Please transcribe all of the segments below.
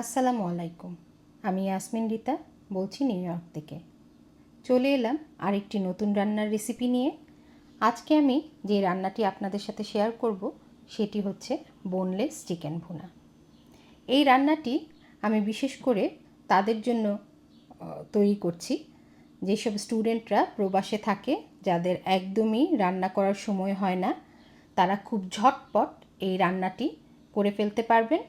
আসসালামু আলাইকুম। আমি ইয়াসমিন রিতা, বলছি নিউ ইয়র্ক থেকে। চলে এলাম আরেকটি নতুন রান্নার রেসিপি নিয়ে। আজকে আমি যে রান্নাটি আপনাদের সাথে শেয়ার করব, সেটি হচ্ছে বোনলেস চিকেন ভুনা। এই রান্নাটি আমি বিশেষ করে তাদের জন্য তৈরি করছি। যেসব স্টুডেন্টরা প্রবাসে থাকে, যাদের একদমই রান্না করার সময় হয় না, তারা খুব ঝটপট এই রান্নাটি করে ফেলতে পারবেন।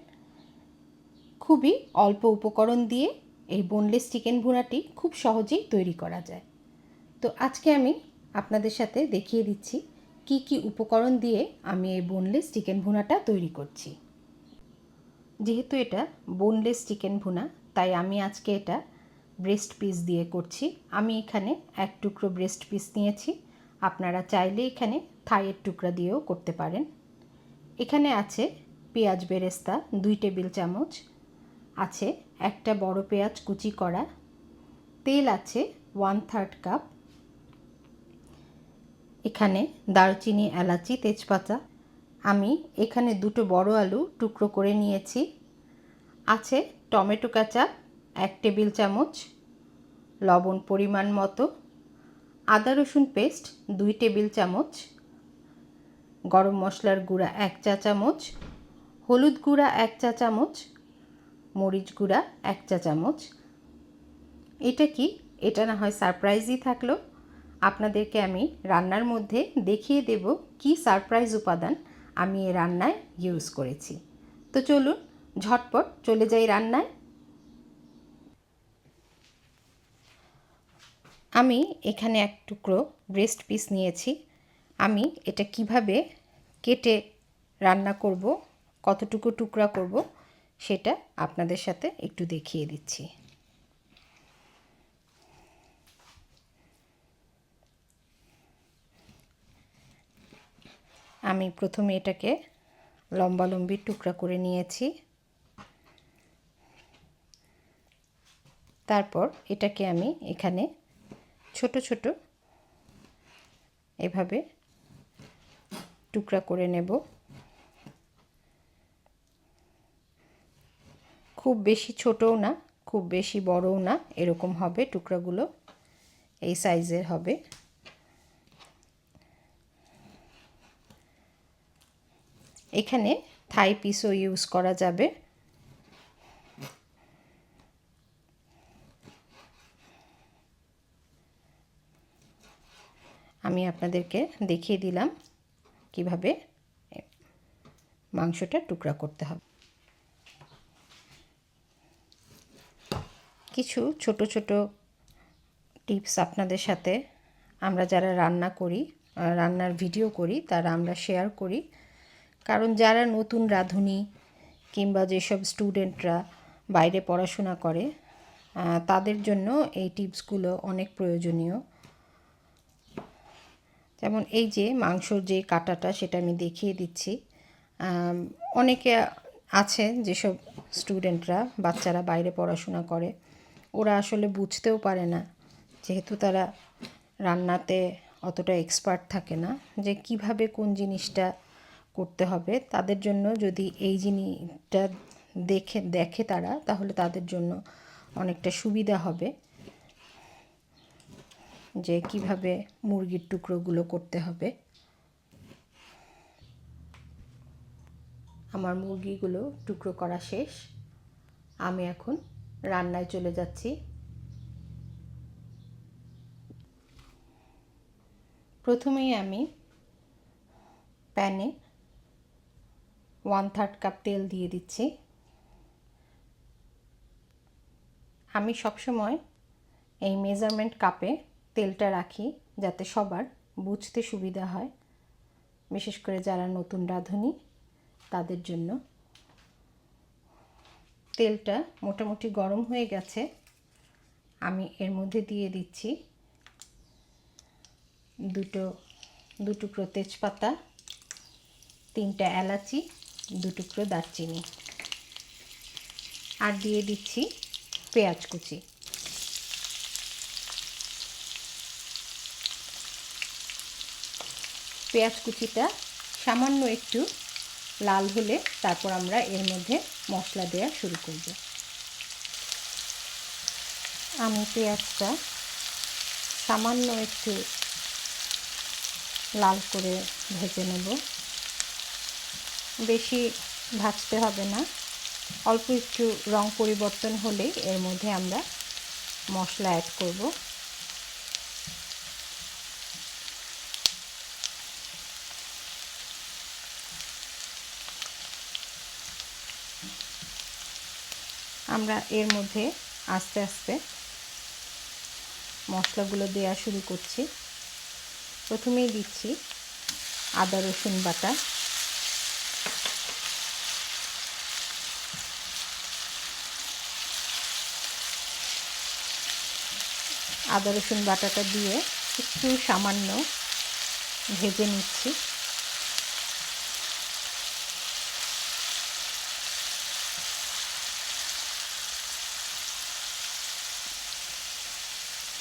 খুবই অল্প উপকরণ দিয়ে এই বোনলেস চিকেন ভুনাটি খুব সহজেই তৈরি করা যায়। তো আজকে আমি আপনাদের সাথে দেখিয়ে দিচ্ছি কি কি উপকরণ দিয়ে আমি এই বোনলেস চিকেন ভুনাটা তৈরি করছি। যেহেতু এটা বোনলেস চিকেন ভুনা, তাই আমি আজকে এটা ব্রেস্ট পিস দিয়ে করছি। আমি এখানে এক টুকরো ব্রেস্ট পিস নিয়েছি। আপনারা চাইলে এখানে থাইয়ের টুকরা দিয়েও করতে পারেন। এখানে আছে পেঁয়াজ বেরেস্তা, দুই টেবিল চামচ আছে একটা বড় পেঁয়াজ কুচি করা। তেল আছে ওয়ান থার্ড কাপ এখানে দারচিনি, এলাচি, তেজপাতা। আমি এখানে দুটো বড় আলু টুকরো করে নিয়েছি। আছে টমেটো কাঁচা, এক টেবিল চামচ। লবণ পরিমাণ মতো। আদা রসুন পেস্ট, দুই টেবিল চামচ। গরম মশলার গুঁড়া এক চা চামচ। হলুদ গুঁড়া এক চা চামচ। মরিচ গুঁড়া, এক চা চামচ। এটা কি? এটা না হয় সারপ্রাইজই থাকল। আপনাদেরকে আমি রান্নার মধ্যে দেখিয়ে দেব কি সারপ্রাইজ উপাদান আমি এ রান্নায় ইউজ করেছি। তো চলুন, ঝটপট চলে যাই রান্নায়। আমি এখানে এক টুকরো ব্রেস্ট পিস নিয়েছি। আমি এটা কীভাবে কেটে রান্না করব, কতটুকু টুকরা করব সেটা আপনাদের সাথে একটু দেখিয়ে দিচ্ছি। আমি প্রথমে এটাকে লম্বালম্বি টুকরা করে নিয়েছি। তারপর এটাকে আমি এখানে ছোট ছোট এভাবে টুকরা করে নেব। খুব বেশি ছোটও না, খুব বেশি বড়ও না, এরকম হবে, টুকরাগুলো এই সাইজের হবে। এখানে থাই পিসও ইউজ করা যাবে। আমি আপনাদেরকে দেখিয়ে দিলাম কীভাবে মাংসটা টুকরা করতে হবে। কিছু ছোট ছোট টিপস আপনাদের সাথে আমরা যারা রান্না করি রান্নার ভিডিও করি, তারা আমরা শেয়ার করি। কারণ যারা নতুন রাঁধুনি কিংবা যেসব স্টুডেন্টরা বাইরে পড়াশোনা করে তাদের জন্য এই টিপসগুলো অনেক প্রয়োজনীয়। যেমন এই যে মাংসর যে কাটাটা সেটা আমি দেখিয়ে দিচ্ছি। অনেকে আছে যেসব স্টুডেন্টরা বাচ্চারা বাইরে পড়াশোনা করে ওরা আসলে বুঝতেও পারে না। যেহেতু তারা রান্নাতে অতটা এক্সপার্ট থাকে না, যে কীভাবে কোন জিনিসটা করতে হবে, তাদের জন্য যদি এই জিনিসটা দেখে দেখে তারা, তাহলে তাদের জন্য অনেকটা সুবিধা হবে। যে কীভাবে মুরগির টুকরোগুলো করতে হবে। আমার মুরগিগুলো টুকরো করা শেষ। আমি এখন রান্নায় চলে যাচ্ছি। প্রথমেই আমি প্যানে ওয়ান থার্ড কাপ তেল দিয়ে দিচ্ছি। আমি সবসময় এই মেজারমেন্ট কাপে তেলটা রাখি যাতে সবার বুঝতে সুবিধা হয়। বিশেষ করে যারা নতুন রাঁধুনি, তাদের জন্য। তেলটা মোটামুটি গরম হয়ে গেছে, আমি এর মধ্যে দিয়ে দিচ্ছি দুটো, দু টুকরো তেজপাতা, তিনটা এলাচি, দু টুকরো দারচিনি। আর দিয়ে দিচ্ছি পেঁয়াজ কুচি। পেঁয়াজ কুচিটা সামান্য একটু লাল হলে তারপর আমরা এর মধ্যে মশলা দেওয়া শুরু করব। আমি পেঁয়াজটা সামান্য একটু লাল করে ভেজে নেব। বেশি ভাজতে হবে না। অল্প একটু রং পরিবর্তন হলেই এর মধ্যে আমরা মশলা অ্যাড করব। আমরা এর মধ্যে আস্তে আস্তে মশলাগুলো দেওয়া শুরু করছি। প্রথমেই দিচ্ছি আদা, রসুন বাটা। আদা, রসুন বাটাটা দিয়ে একটু সামান্য ভেজে নিচ্ছি।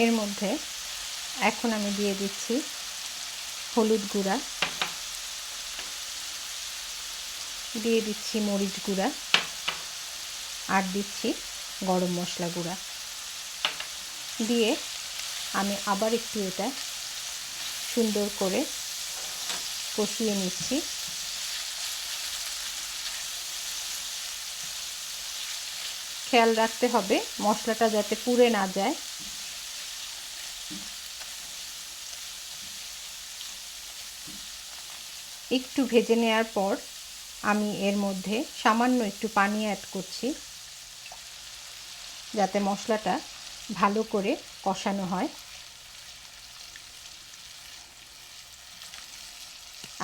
এর মধ্যে এখন আমি দিয়ে দিচ্ছি হলুদ গুঁড়া, দিয়ে দিচ্ছি মরিচ গুঁড়া আর দিচ্ছি গরম মশলা গুঁড়া। দিয়ে আমি আবার একটু এটা সুন্দর করে কষিয়ে নিচ্ছি। খেয়াল রাখতে হবে মশলাটা যাতে পুড়ে না যায়। একটু ভেজে নেওয়ার পর আমি এর মধ্যে সামান্য একটু পানি অ্যাড করছি, যাতে মশলাটা ভালো করে কষানো হয়।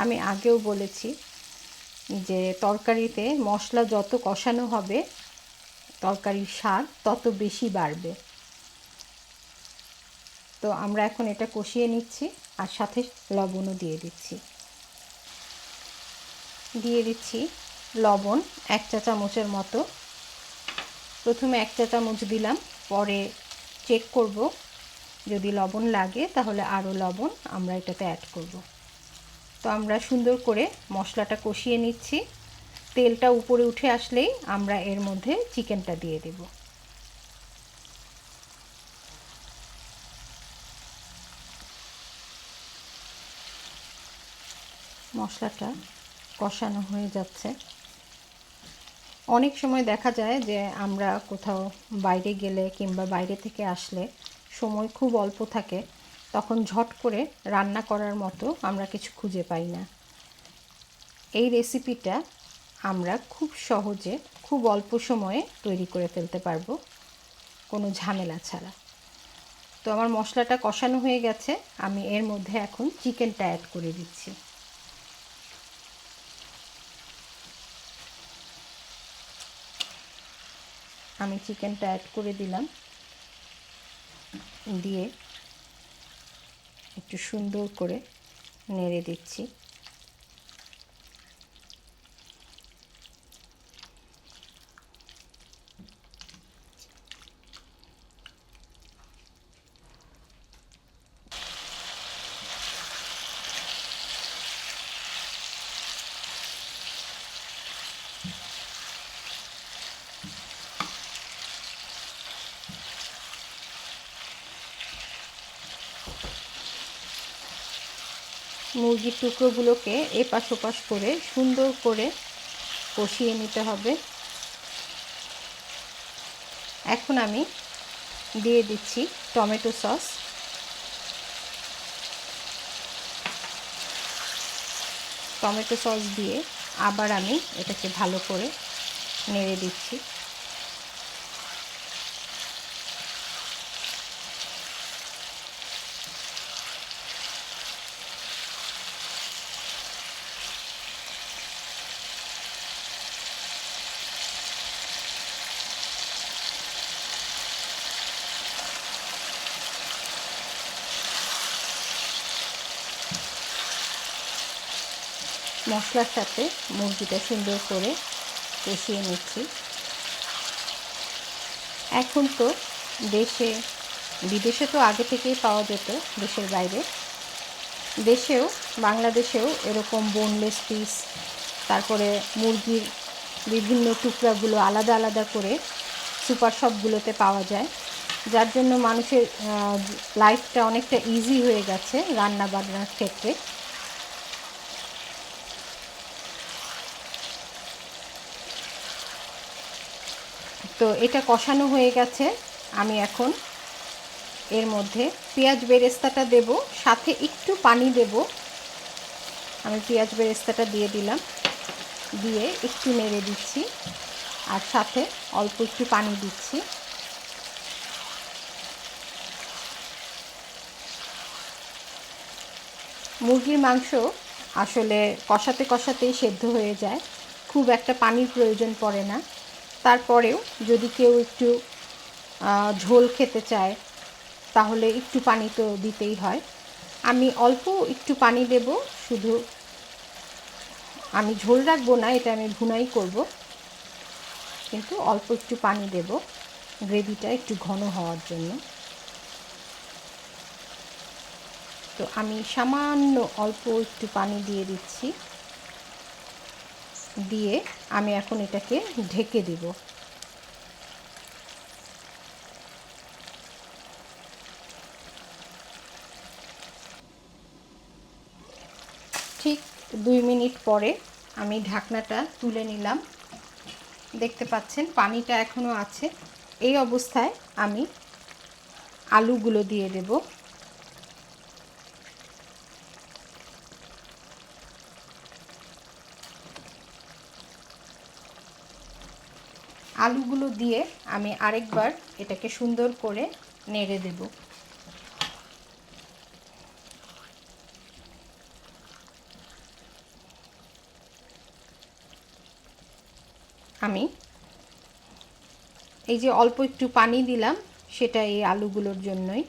আমি আগেও বলেছি যে তরকারিতে মশলা যত কষানো হবে, তরকারির স্বাদ তত বেশি বাড়বে। তো আমরা এখন এটা কষিয়ে নিচ্ছি আর সাথে লবণও দিয়ে দিচ্ছি। দিয়ে দিচ্ছি লবণ এক চা চামচের মতো। প্রথমে এক চা চামচ দিলাম, পরে চেক করব। যদি লবণ লাগে তাহলে আরও লবণ আমরা এটাতে অ্যাড করব। তো আমরা সুন্দর করে মশলাটা কষিয়ে নিচ্ছি। তেলটা উপরে উঠে আসলেই আমরা এর মধ্যে চিকেনটা দিয়ে দেব। মশলাটা কষানো হয়ে যাচ্ছে। অনেক সময় দেখা যায় যে আমরা কোথাও বাইরে গেলে কিংবা বাইরে থেকে আসলে সময় খুব অল্প থাকে, তখন ঝট করে রান্না করার মতো আমরা কিছু খুঁজে পাই না। এই রেসিপিটা আমরা খুব সহজে, খুব অল্প সময়ে তৈরি করে ফেলতে পারব, কোনো ঝামেলা ছাড়া। তো আমার মশলাটা কষানো হয়ে গেছে, আমি এর মধ্যে এখন চিকেনটা অ্যাড করে দিচ্ছি। আমি চিকেনটা অ্যাড করে দিলাম। দিয়ে একটু সুন্দর করে নেড়ে দিচ্ছি। মুরগির টুকরোগুলোকে এপাশ ওপাশ করে সুন্দর করে কষিয়ে নিতে হবে। এখন আমি দিয়ে দিচ্ছি টমেটো সস। টমেটো সস দিয়ে আবার আমি এটাকে ভালো করে নেড়ে দিচ্ছি। মশলার সাথে মুরগিটা সুন্দর করে কষিয়ে নিচ্ছি। এখন তো দেশে, বিদেশে তো আগে থেকেই পাওয়া যেত দেশের বাইরে। দেশেও, বাংলাদেশেও এরকম বোনলেস পিস তারপরে মুরগির বিভিন্ন টুকরাগুলো আলাদা আলাদা করে সুপার শপগুলোতে পাওয়া যায়। যার জন্য মানুষের লাইফটা অনেকটা ইজি হয়ে গেছে রান্না বান্নার ক্ষেত্রে। তো এটা কষানো হয়ে গেছে। আমি এখন এর মধ্যে পেঁয়াজ বেরেস্তাটা দেব, সাথে একটু পানি দেব। আমি পেঁয়াজ বেরেস্তাটা দিয়ে দিলাম, দিয়ে একটু নেড়ে দিচ্ছি, আর সাথে অল্প একটু পানি দিচ্ছি। মুরগির মাংস আসলে কষাতে কষাতেই সেদ্ধ হয়ে যায়, খুব একটা পানির প্রয়োজন পড়ে না। তারপরেও যদি কেউ একটু ঝোল খেতে চায়, তাহলে একটু পানি তো দিতেই হয়। আমি অল্প একটু পানি দেব, শুধু আমি ঝোল রাখব না, এটা আমি ভুনাই করব। কিন্তু অল্প একটু পানি দেব, গ্রেভিটা একটু ঘন হওয়ার জন্য। তো আমি সামান্য অল্প একটু পানি দিয়ে দিচ্ছি। দিয়ে আমি এখন এটাকে ঢেকে দিব। ঠিক দুই মিনিট পরে আমি ঢাকনাটা তুলে নিলাম। দেখতে পাচ্ছেন পানিটা এখনও আছে। এই অবস্থায় আমি আলুগুলো দিয়ে দেব। আলুগুলো দিয়ে আমি আরেকবার এটাকে সুন্দর করে নেড়ে দেব। আমি এই যে অল্প একটু পানি দিলাম সেটা এই আলুগুলোর জন্যই।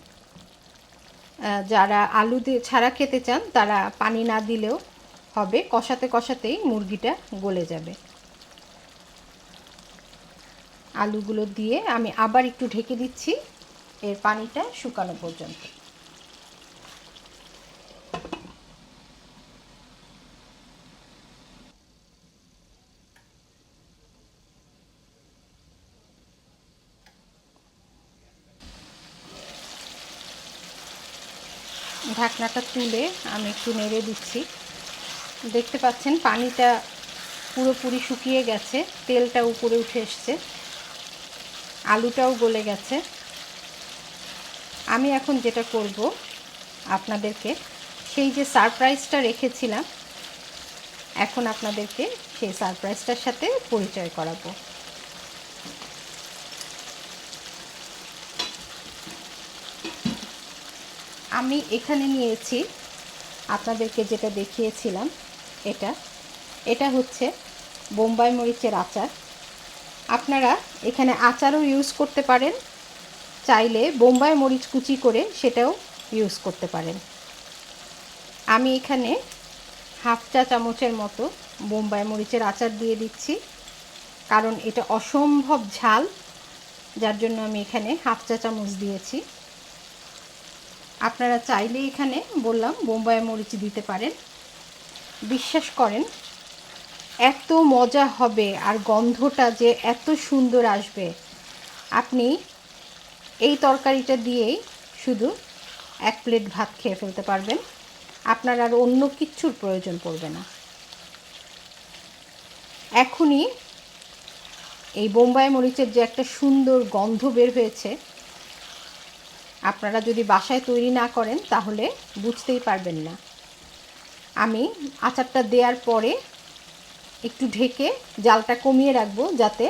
যারা আলু দিয়ে ছাড়া খেতে চান তারা পানি না দিলেও হবে, কষাতে কষাতেই মুরগিটা গলে যাবে। আলুগুলো দিয়ে আমি আবার একটু ঢেকে দিচ্ছি। এর পানিটা শুকানো পর্যন্ত। ঢাকনাটা তুলে আমি একটু নেড়ে দিচ্ছি। দেখতে পাচ্ছেন পানিটা পুরোপুরি শুকিয়ে গেছে, তেলটা উপরে উঠে এসছে। আলুটাও গলে গেছে। আমি এখন যেটা করব আপনাদেরকে, সেই যে সারপ্রাইজটা রেখেছিলাম, এখন আপনাদেরকে সেই সারপ্রাইজটার সাথে পরিচয় করাবো। আমি এখানে নিয়েছি, আপনাদেরকে যেটা দেখিয়েছিলাম, এটা। এটা হচ্ছে বোম্বাই মরিচের আচার। আপনারা এখানে আচারও ইউজ করতে পারেন। চাইলে বোম্বাই মরিচ কুচি করে সেটাও ইউজ করতে পারেন। আমি এখানে হাফ চা চামচের মতো বোম্বাই মরিচের আচার দিয়ে দিচ্ছি। কারণ এটা অসম্ভব ঝাল, যার জন্য আমি এখানে হাফ চা চামচ দিয়েছি। আপনারা চাইলে এখানে বললাম বোম্বাই মরিচ দিতে পারেন। বিশ্বাস করেন এত মজা হবে আর গন্ধটা যে এত সুন্দর আসবে। আপনি এই তরকারিটা দিয়েই শুধু এক প্লেট ভাত খেয়ে ফেলতে পারবেন। আপনার আর অন্য কিচ্ছুর প্রয়োজন পড়বে না। এখনই এই বোম্বাই মরিচের যে একটা সুন্দর গন্ধ বের হয়েছে, আপনারা যদি বাসায় তৈরি না করেন তাহলে বুঝতেই পারবেন না। আমি আচারটা দেওয়ার পরে একটু ঢেকে জালটা কমিয়ে রাখব যাতে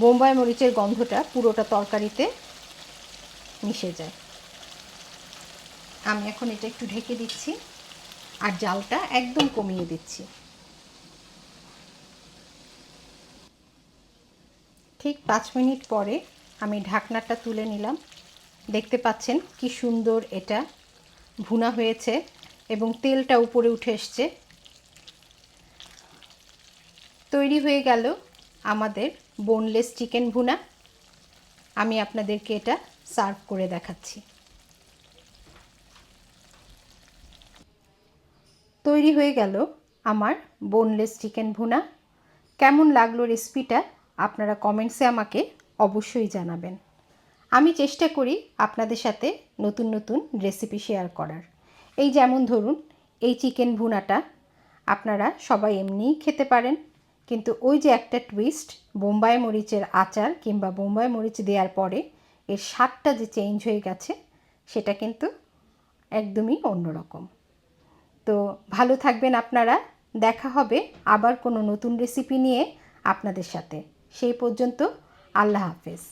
বোম্বাই মরিচের গন্ধটা পুরোটা তরকারিতে মিশে যায়। আমি এখন এটা একটু ঢেকে দিচ্ছি আর জালটা একদম কমিয়ে দিচ্ছি। ঠিক পাঁচ মিনিট পরে আমি ঢাকনাটা তুলে নিলাম। দেখতে পাচ্ছেন কি সুন্দর এটা ভুনা হয়েছে এবং তেলটা উপরে উঠে এসছে। তৈরি হয়ে গেল আমাদের বোনলেস চিকেন ভুনা। আমি আপনাদেরকে এটা সার্ভ করে দেখাচ্ছি। তৈরি হয়ে গেল আমার বোনলেস চিকেন ভুনা। কেমন লাগল রেসিপিটা আপনারা কমেন্টসে আমাকে অবশ্যই জানাবেন। আমি চেষ্টা করি আপনাদের সাথে নতুন নতুন রেসিপি শেয়ার করার। এই যেমন ধরুন, এই চিকেন ভুনাটা আপনারা সবাই এমনিই খেতে পারেন। কিন্তু ওই যে একটা টুইস্ট বোম্বাই মরিচের আচার কিংবা বোম্বাই মরিচ দেওয়ার পরে এর স্বাদটা যে চেঞ্জ হয়ে গেছে, সেটা কিন্তু একদমই অন্যরকম। তো ভালো থাকবেন আপনারা, দেখা হবে আবার কোনো নতুন রেসিপি নিয়ে আপনাদের সাথে। সেই পর্যন্ত আল্লাহ হাফেজ।